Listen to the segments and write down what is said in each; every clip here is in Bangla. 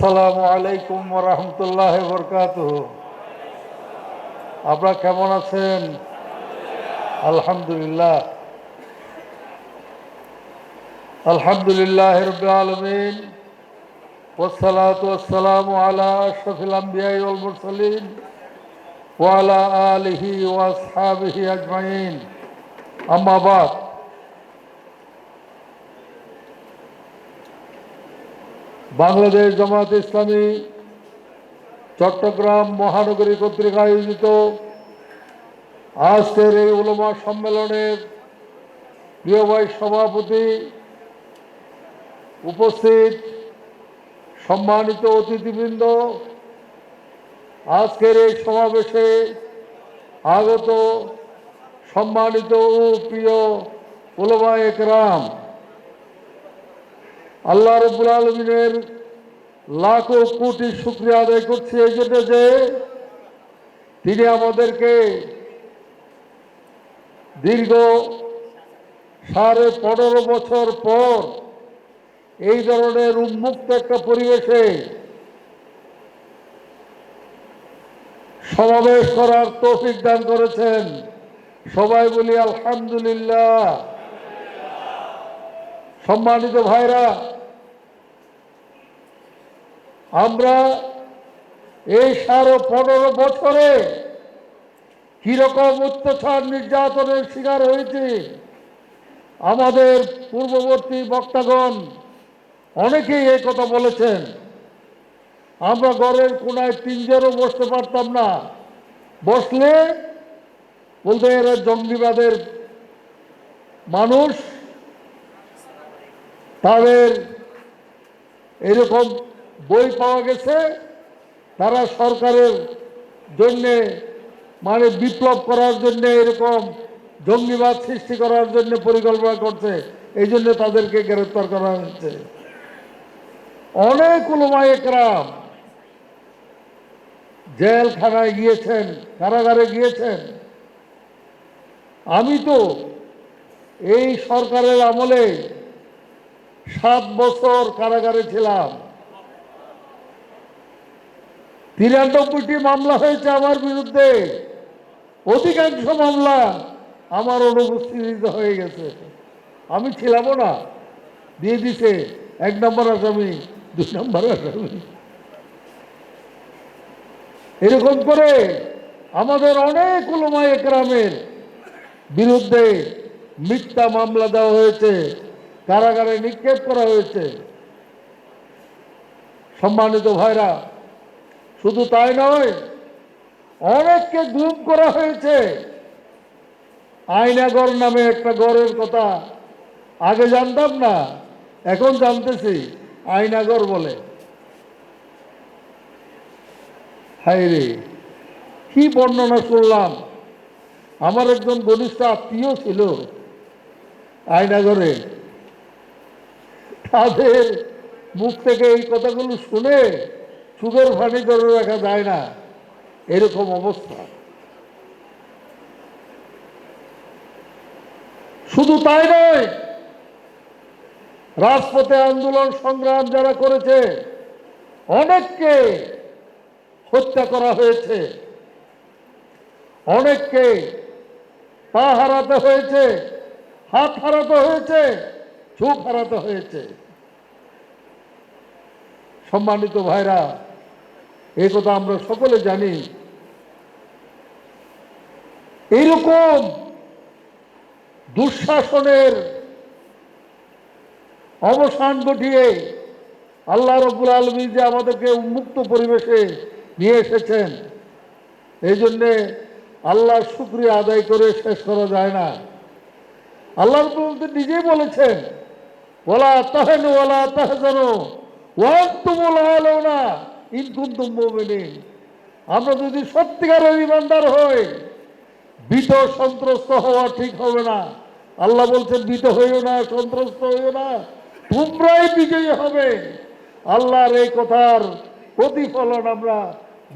আসসালামু আলাইকুম রহমতুল্লাহ বরকাত আপনারা কেমন আছেন? আলহামদুলিল্লাহ। আলহামদুলিল্লাহ আলমিন। ওসালাত ওসালাম আলা শফিল আম্বিয়াই ওয়ালা আলিহি ওয়াসহাবিহি আজমাইন। আম্মাবাদ বাংলাদেশ জামাত ইসলামী, চট্টগ্রাম মহানগরী কর্তৃক আয়োজিত আজকের এই উলমা সম্মেলনের প্রিয় ভাই সভাপতি উপস্থিত সম্মানিত অতিথিবৃন্দ, আজকের এই সমাবেশে আগত সম্মানিত ও প্রিয় উলমা একরাম আল্লাহ রব্বুল আলমিনের লাখো কোটি শুক্রিয়া আদায় করছি এই জন্য যে তিনি আমাদেরকে দীর্ঘ সাড়ে পনেরো বছর পর এই ধরনের উন্মুক্ত একটা পরিবেশে সমাবেশ করার তৌফিক দান করেছেন। সবাই বলি আলহামদুলিল্লাহ। সম্মানিত ভাইরা, আমরা এই সাড়ে পনেরো বছরে কীরকম অত্যাচার নির্যাতনের শিকার হয়েছে, আমাদের পূর্ববর্তী বক্তাগণ অনেকেই এই কথা বলেছেন। আমরা ঘরের কোনায় তিনজনও বসতে পারতাম না। বসলে বলতে এরা জঙ্গিবাদের মানুষ তাদের এরকম বই পাওয়া গেছে, তারা সরকারের জন্যে মানে বিপ্লব করার জন্য এরকম জঙ্গিবাদ সৃষ্টি করার জন্য পরিকল্পনা করছে, এই জন্য তাদেরকে গ্রেপ্তার করা হচ্ছে। অনেক উলমায় একরাম জেলখানায় গিয়েছেন, কারাগারে গিয়েছেন। আমি তো এই সরকারের আমলে সাত বছর কারাগারে ছিলাম। তিরানব্বইটি মামলা হয়েছে আমার বিরুদ্ধে। অধিকাংশ মামলা আমার অনুপস্থিতিতে হয়ে গেছে। আমি ছিলামও না। দিয়ে দিছে এক নম্বর আসামি, দুই নম্বর আসামি। এরকম করে আমাদের অনেক উলমায় একরামের বিরুদ্ধে মিথ্যা মামলা দেওয়া হয়েছে। কারাগারে নিক্ষেপ করা হয়েছে। সম্মানিত ভাইরা, শুধু তাই নয়, অনেককে গুম করা হয়েছে। আয়নাগর নামে একটা গড়ের কথা আগে জানতাম না, এখন জানতেছি আয়নাগর বলে। হাই রে, কি বর্ণনা শুনলাম। আমার একজন ঘনিষ্ঠ আত্মীয় ছিল আয়নাগরে তাদের মুখ থেকে এই কথাগুলো শুনে চুগের ফানি করে রাখা যায় না। এরকম অবস্থা। শুধু তাই নয়, রাজপথে আন্দোলন সংগ্রাম যারা করেছে, অনেককে হত্যা করা হয়েছে। অনেককে পা হারাতে হয়েছে, হাত হারাতে হয়েছে। চোখ হারাতে হয়েছে। সম্মানিত ভাইরা এই কথা আমরা সকলে জানি। এইরকম দুঃশাসনের অবসান ঘটিয়ে আল্লাহ রবুল আলমী যে আমাদেরকে উন্মুক্ত পরিবেশে নিয়ে এসেছেন, এই জন্যে আল্লাহর শুক্রিয়া আদায় করে শেষ করা যায় না। আল্লাহ নিজেই বলেছেন ওলা তাহেন, ওলা তাহজানো। না ইনকুন্তুম মুমিনিন। আমরা যদি সত্যিকারের ইমানদার হই ভীত সন্ত্রস্ত হওয়া ঠিক হবে না। আল্লাহ বলছেন ভীত হইও না, সন্ত্রস্ত হইও না, তোমরাই বিজয়ী হবে। আল্লাহর এই কথার প্রতিফলন আমরা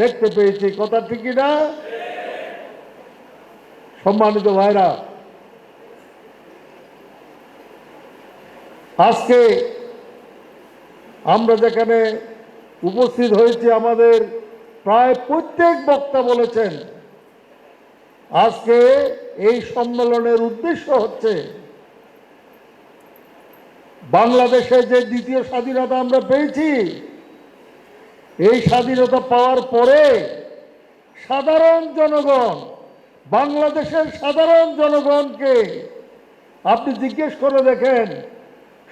দেখতে পেয়েছি। কথা ঠিকই না সম্মানিত ভাইরা আজকে আমরা যেখানে উপস্থিত হয়েছি, আমাদের প্রায় প্রত্যেক বক্তা বলেছেন, আজকে এই সম্মেলনের উদ্দেশ্য হচ্ছে বাংলাদেশে যে দ্বিতীয় স্বাধীনতা আমরা পেয়েছি, এই স্বাধীনতা পাওয়ার পরে সাধারণ জনগণ, বাংলাদেশের সাধারণ জনগণকে আপনি জিজ্ঞেস করে দেখেন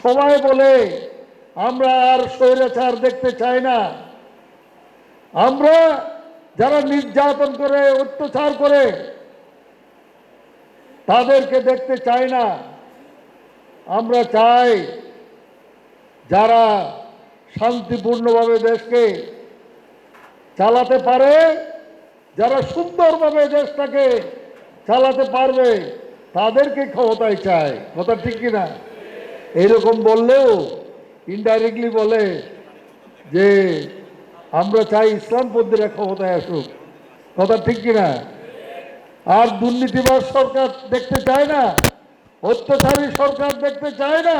সবাই বলে, আমরা আর স্বৈরাচার দেখতে চাই না। আমরা যারা নির্যাতন করে, অত্যাচার করে, তাদেরকে দেখতে চাই না। আমরা চাই যারা শান্তিপূর্ণভাবে দেশকে চালাতে পারে, যারা সুন্দরভাবে দেশটাকে চালাতে পারবে, তাদেরকে ক্ষমতায় চায় কথা ঠিক কিনা? এরকম বললেও ইনডাইরেক্টলি বলে যে আমরা চাই ইসলামপন্থীরা ক্ষমতায় আসুক। কথা ঠিক কিনা? আর দুর্নীতিবাজ সরকার দেখতে চায় না, অত্যাচারী সরকার দেখতে চায় না,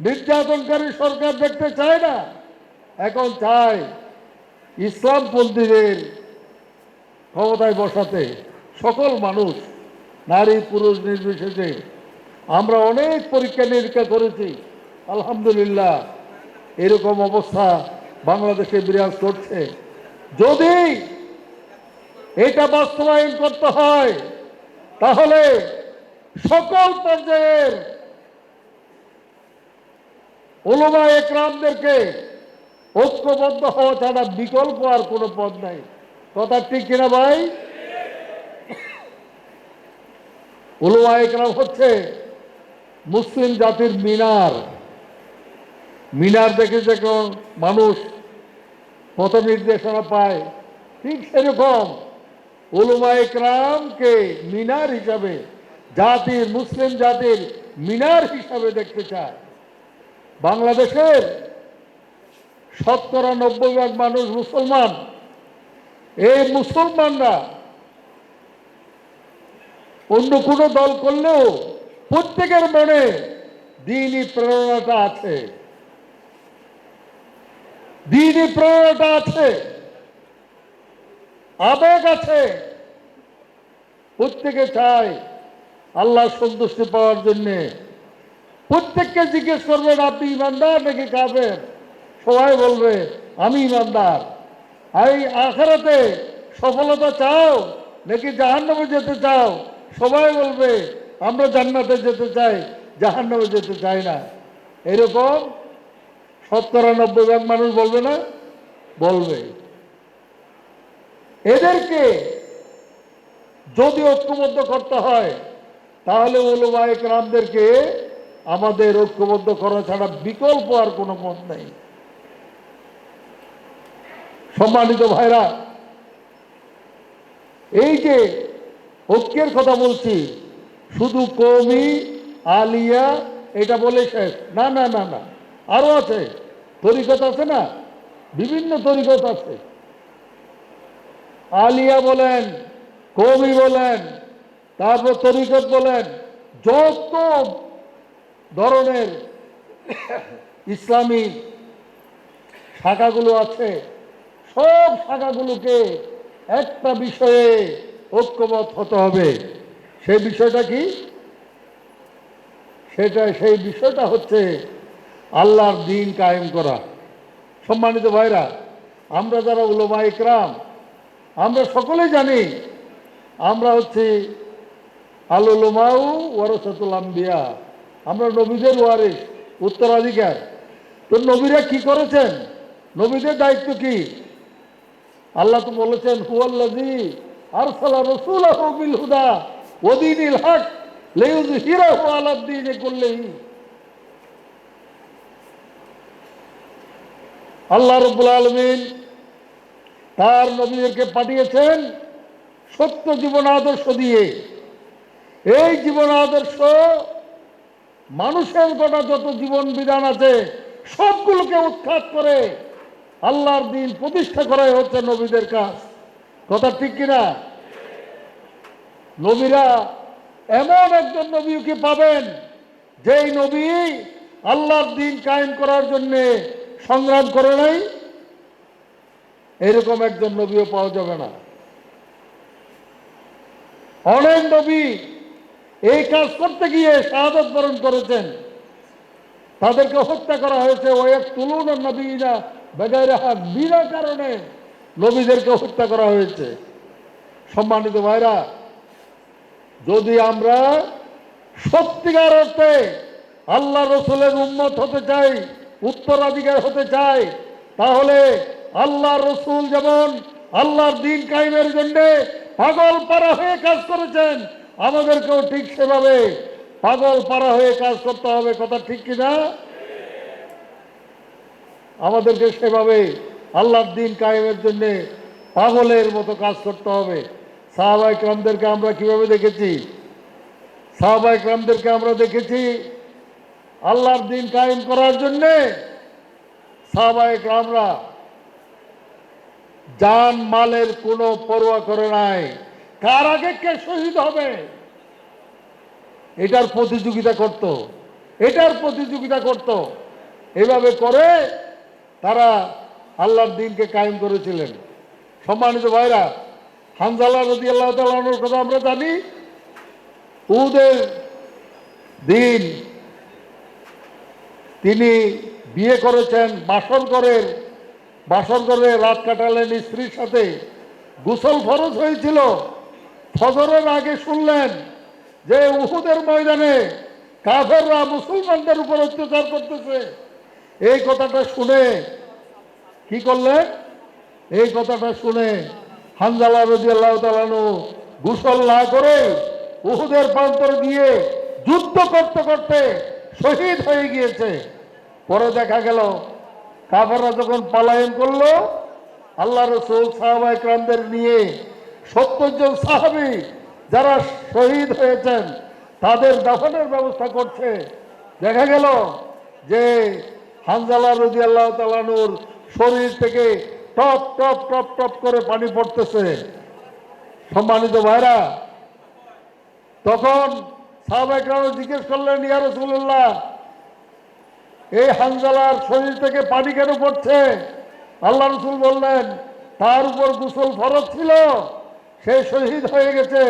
নির্যাতনকারী সরকার দেখতে চায় না। এখন চায় ইসলামপন্থীদের ক্ষমতায় বসাতে। সকল মানুষ, নারী, পুরুষ, নির্বিশেষে আমরা অনেক পরীক্ষা নিরীক্ষা করেছি, আলহামদুলিল্লাহ। এরকম অবস্থা বাংলাদেশে বিরাজ করছে। যদি এটা বাস্তবায়ন করতে হয়, তাহলে সকল পর্যায়ের ওলমা একরামদেরকে ঐক্যবদ্ধ হওয়া ছাড়া বিকল্প আর কোনো পথ নাই। কথা ঠিক কিনা ভাই? ওলমা একরাম হচ্ছে মুসলিম জাতির মিনার। মিনার দেখে যখন মানুষ পথ নির্দেশনা পায়, ঠিক সেরকম ওলমা একরামকে মিনার হিসাবে জাতির মুসলিম জাতির মিনার হিসাবে দেখতে চায়। বাংলাদেশের শতকরা নব্বই ভাগ মানুষ মুসলমান। এই মুসলমানরা অন্য কোনো দল করলেও প্রত্যেকের মনে দিনই প্রেরণাটা আছে। দিনই প্রেরণাটা আছে। আবেগ আছে। প্রত্যেকে চায় আল্লাহ সন্তুষ্টি পাওয়ার জন্যে। প্রত্যেককে জিজ্ঞেস করবেন, আপনি ইমানদার নাকি কাবের সবাই বলবে, আমি ইমানদার। এই আখেরাতে সফলতা চাও নাকি জাহান্নামে যেতে চাও? সবাই বলবে আমরা জান্নাতে যেতে চাই, জাহান্নামে যেতে চাই না। এরকম শতকরা নব্বই ভাগ মানুষ বলবে না? বলবে। এদেরকে যদি ঐক্যবদ্ধ করতে হয়, তাহলে ওলমা রামদেরকে আমাদের ঐক্যবদ্ধ করা ছাড়া বিকল্প আর কোনো মত নেই। সম্মানিত ভাইরা, এই যে ঐক্যের কথা বলছি শুধু কমি, আলিয়া, এটা বলে শেষ। না না না না। আরও আছে। তরিকত আছে না? বিভিন্ন তরিকত আছে। আলিয়া বলেন কবি বলেন, তারপর তরিকত বলেন, যত ধরনের ইসলামী শাখাগুলো আছে, সব শাখাগুলোকে একটা বিষয়ে ঐক্যমত হতে হবে। সেই বিষয়টা কি? সেটা, সেই বিষয়টা হচ্ছে আল্লাহর দিন কায়েম করা। সম্মানিত ভাইরা, আমরা যারা উলমা ইকরাম, আমরা সকলে জানি, আমরা হচ্ছে আলুলমাউ ওয়ারসাতুল আম্বিয়া। আমরা নবীদের ওয়ারিস উত্তরাধিকার। তো নবীরা কি করেছেন? নবীদের দায়িত্ব কি? আল্লাহ তো বলেছেন হুয়াল্লাজি আরসালা রাসূলাহু বিল হুদা। ওয়া হক আল্লাহ আলমিন তার নবীদেরকে পাঠিয়েছেন সত্য জীবন আদর্শ দিয়ে। এই জীবন আদর্শ মানুষের গোটা যত জীবন বিধান আছে সবগুলোকে উৎখাত করে আল্লাহর দিন প্রতিষ্ঠা করাই হচ্ছে নবীদের কাজ। কথা ঠিক কিনা? নবীরা এমন একজন নবীকে পাবেন, যেই নবী আল্লাহর দিন কায়েম করার জন্যে সংগ্রাম করে নাই। এরকম একজন নবীও পাওয়া যাবে না। অনেক নবী এই কাজ করতে গিয়ে শাহাদত বরণ করেছেন। তাদেরকে হত্যা করা হয়েছে। ও এক তুলুন নবীরা বেগায় রাখা বিনা কারণে নবীদেরকে হত্যা করা হয়েছে। সম্মানিত ভাইরা যদি আমরা সত্যিকার অর্থে আল্লাহ রসুলের উন্মত হতে চাই, উত্তরাধিকার হতে চাই, তাহলে আল্লাহ রসুল যেমন আল্লাহর দিন কায়েমের জন্য পাগল পাড়া হয়ে কাজ করেছেন, আমাদেরকেও ঠিক সেভাবে পাগল পাড়া হয়ে কাজ করতে হবে, কথা ঠিক কিনা আমাদেরকে সেভাবে আল্লাহর দিন কায়েমের জন্যে পাগলের মতো কাজ করতে হবে। সাহাবাই ক্রামদেরকে আমরা কীভাবে দেখেছি? সাহাবাই ক্রামদেরকে আমরা দেখেছি আল্লাহর দিন কায়েম করার জন্যে সাহাবাই ক্রামরা জান মালের কোনো পরোয়া করে নাই। কার আগে কে শহীদ হবে? এটার প্রতিযোগিতা করত। এটার প্রতিযোগিতা করত। এভাবে করে তারা আল্লাহর দিনকে কায়েম করেছিলেন। সম্মানিত ভাইরা হানজালা রদি আল্লাহ তালানোর কথা আমরা জানি। উদের দিন তিনি বিয়ে করেছেন বাসর করেন বাসর করে রাত কাটালেন স্ত্রীর সাথে। গোসল ফরজ হয়েছিল। ফজরের আগে শুনলেন যে উহুদের ময়দানে কাফেররা মুসলমানদের উপর অত্যাচার করতেছে। এই কথাটা শুনে কি করলেন? এই কথাটা শুনে হানজালা রদি আল্লাহ তালানু গোসল না করে উহুদের প্রান্তরে গিয়ে যুদ্ধ করতে করতে শহীদ হয়ে গিয়েছে। পরে দেখা গেল, কাফেররা যখন পালায়ন করল, আল্লাহ রসুল সাহাবাই ক্রামদের নিয়ে সত্তর জন সাহাবি যারা শহীদ হয়েছেন, তাদের দাফনের ব্যবস্থা করছে। দেখা গেল যে হানজালা রদি আল্লাহ তালানুর শরীর থেকে টপ টপ টপ টপ করে পানি পড়তেছে। সম্মানিত ভাইরা, তখন সাহাবাইকরাম জিজ্ঞেস করলেন, ইয়া রসুল্লাহ এই হানজালার শরীর থেকে পানি কেন পড়ছে? আল্লাহ রসুল বললেন, তার উপর গুসল ফরজ ছিল, সে শহীদ হয়ে গেছে।